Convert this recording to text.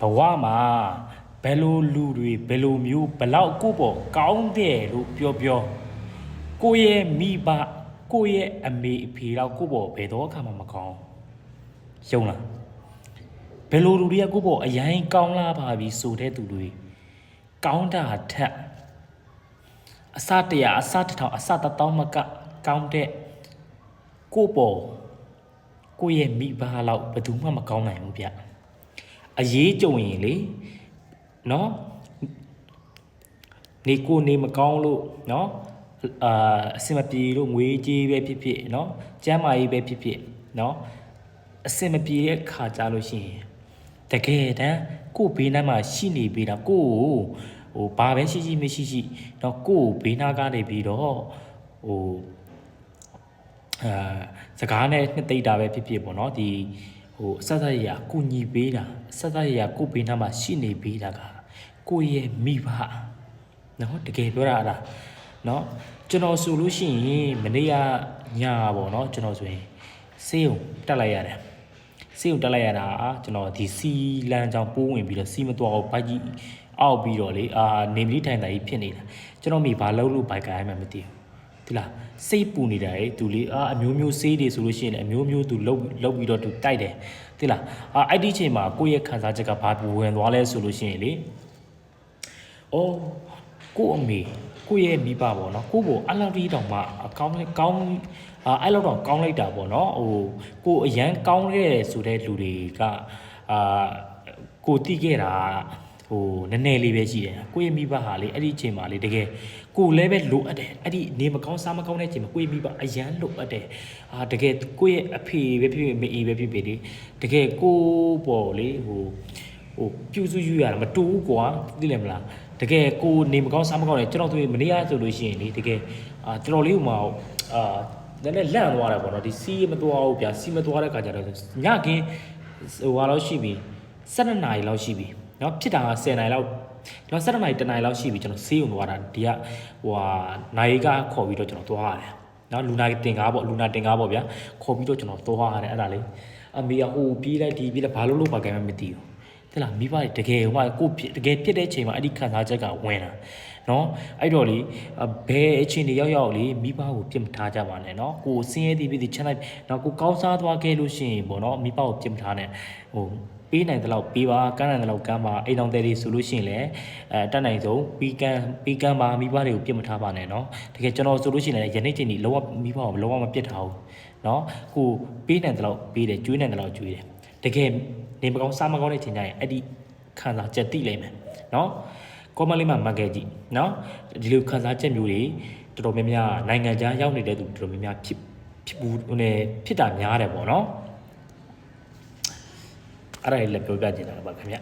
ဘဝမှာဘယ်လိုလူတွေဘယ်လိုမျိုးဘလောက်ကိုယ့်ပေါ်ကောင်းတယ်လို့ပြောပြောကိုယ့်ရဲ့မိဘကိုယ့်ရဲ့အမေအဖေတော့ကိုယ့်ပေါ်ဘယ်တော့အခါမှမကောင်းရှုံးလားဘယ်လိုလူတွေကကိုယ့်ပေါ်အရင်ကောင်းလာပါပြီဆိုတဲ့သူတွေကောင်းတာထက်အစတရာအစတစ်ထောင်အစတစ်တောင်းမကကောင်းတဲ့ကိုယ့်ပေါ်ကိုယ့်ရဲ့မိဘလောက်ဘယ်သူမှမကောင်းနိုင်ဘူးဗျ အရေးကြုံရင်လေနော်နေကိုနေမကောင်းလို့နော်အာအစင်မပြေလို့ငွေကြေးပဲဖြစ်ဖြစ်နော်ကျမ်းမာရေးပဲဖြစ်ဖြစ်နော်အစင်မပြေတဲ့ခါကြလို့ရှိရင်တကယ်တမ်းကို့ဘေးနားမှာရှိနေပြီတာကို့ကိုဟိုဘာပဲရှိရှိမရှိရှိနော်ကို့ကိုဘေးနားကနေပြီးတော့ဟိုအာစကားနဲ့နှစ်သိမ့်တာပဲဖြစ်ဖြစ်ပေါ့နော်ဒီ ဟိုအဆက်ဆက်ရကုညီပေးတာအဆက်ဆက်ရကိုပေးနာမှာရှိနေပေးတာကကိုယ့်ရဲ့မိဘနော်တကယ်ပြောတာအဲ့ဒါနော်ကျွန်တော်ဆိုလို့ရှိရင်မနေ့ကညပေါ့နော်ကျွန်တော်ဆိုရင်ဆေးရုံတက်လိုက်ရတယ်ဆေးရုံတက်လိုက်ရတာကျွန်တော်ဒီစီလန်ကြောင်ပိုးဝင်ပြီးတော့စီမတော်အောင်ဘိုက်ကြီးအောက်ပြီးတော့လေအာနေမလီထိုင်တိုင်ကြီးဖြစ်နေတာကျွန်တော်မိဘာလို့လို့ဘိုက်ကိုင်းမှမသိဘူး ဒီလားစိတ်ပူနေတာလေသူလေအာအမျိုးမျိုးစေးတွေဆိုလို့ရှိရင်လည်းအမျိုးမျိုးသူလှုပ်လှုပ်ပြီးတော့သူတိုက်တယ်ဒီလားအာအဲ့ဒီချိန်မှာကိုယ့်ရဲ့ခံစားချက်ကဘာပူဝင်သွားလဲဆိုလို့ရှိရင်လေအော်ကို့အမေကိုယ့်ရဲ့မိဘပေါ့နော်ကို့ကိုအလောက်တီးတောင်မှအကောင်းလေးကောင်းအာအဲ့လောက်တော့ကောင်းလိုက်တာပေါ့နော်ဟိုကို့အရန်ကောင်းခဲ့တယ်ဆိုတဲ့လူတွေကအာကိုတိခဲ့တာ ဟိုနည်းနည်းလေးပဲရှိတယ်ကိုယ့်ရဲ့မိဘဟာလေအဲ့ဒီအချိန်မှာလေတကယ်ကိုယ်လည်းပဲလိုအပ်တယ်အဲ့ဒီနေမကောင်းစားမကောင်းတဲ့အချိန်မှာကိုယ့်ရဲ့မိဘအရန်လိုအပ်တယ်အာတကယ်ကိုယ့်ရဲ့အဖေပဲဖြစ်ဖြစ်မေပဲဖြစ်ဖြစ်လေတကယ်ကိုယ်ပေါ်လေဟိုဟိုပြုစုယူရတာမတူဘူးကွာသိတယ်မလားတကယ်ကိုယ်နေမကောင်းစားမကောင်းတယ်ကျွန်တော်တို့မနေ့ကဆိုလို့ရှိရင်လေတကယ်အာတော်တော်လေးဟိုမှာအာနည်းနည်းလန့်သွားတာပေါ့နော်ဒီစီးမသွားဘူးဗျာစီးမသွားတဲ့ခါကျတော့ညကင်းဟိုဟာလောက်ရှိပြီ12နာရီလောက်ရှိပြီ เนาะဖြစ်တာက10နိုင်လောက်ကျွန်တော်7နိုင်10နိုင်လောက်ရှိပြီကျွန်တော်ဆေးရုံသွားတာဒီကဟိုဟာနိုင်ကခေါ်ပြီးတော့ကျွန်တော်သွားရတယ်เนาะလူနာတင်ကားပေါ့လူနာတင်ကားပေါ့ဗျာခေါ်ပြီးတော့ကျွန်တော်သွားရတယ်အဲ့ဒါလေးအမေကဟိုပြေးလိုက်ဒီပြေးလိုက်ဘာလို့လို့ပါကြမ်းမသိဘူးတဲ့လားမိဘတွေတကယ်ဟိုမှာကိုတကယ်ဖြစ်တဲ့အချိန်မှာအဲ့ဒီခံစားချက်ကဝင်တာเนาะအဲ့တော့လေဘယ်အချိန်တွေရောက်ရောက်လေမိဘကိုပြစ်မထားကြပါနဲ့เนาะကိုစင်းရဲသည်ပြည်ချမ်းလိုက်เนาะကိုကောင်းစားသွားခဲ့လို့ရှိရင်ပေါ့เนาะမိဘကိုပြစ်မထားနဲ့ဟို ပေးနိုင်တဲ့လောက်ပေးပါကမ်းနိုင်တဲ့လောက်ကမ်းပါအိမ်တော်တဲ့တွေဆိုလို့ရှိရင်လည်းအဲတက်နိုင်ဆုံးပြီးကမ်းပြီးကမ်းပါမိဘတွေကိုပြစ်မထားပါနဲ့เนาะတကယ်ကျွန်တော်ဆိုလို့ရှိရင်လည်းယနေ့ချိန်ကြီးလုံးဝမိဘကိုလုံးဝမပြစ်ထားဘူးเนาะကိုပေးနိုင်တဲ့လောက်ပေးတယ်ကျွေးနိုင်တဲ့လောက်ကျွေးတယ်တကယ်နေမကောင်းစားမကောင်းတဲ့ချိန်ကျရင်အဲ့ဒီခံစားချက်သိလိမ့်မယ်เนาะကောမလေးမှာမတ်ခဲ့ကြည့်เนาะဒီလိုခံစားချက်မျိုးတွေတော်တော်များများနိုင်ငံခြားရောက်နေတဲ့သူတော်တော်များများဖြစ်ဖြစ်ဘူးဟိုနေဖြစ်တာများတယ်ပေါ့เนาะ အဲ့ဒါလေးလည်းပြောပြချင်တာပါခင်ဗျ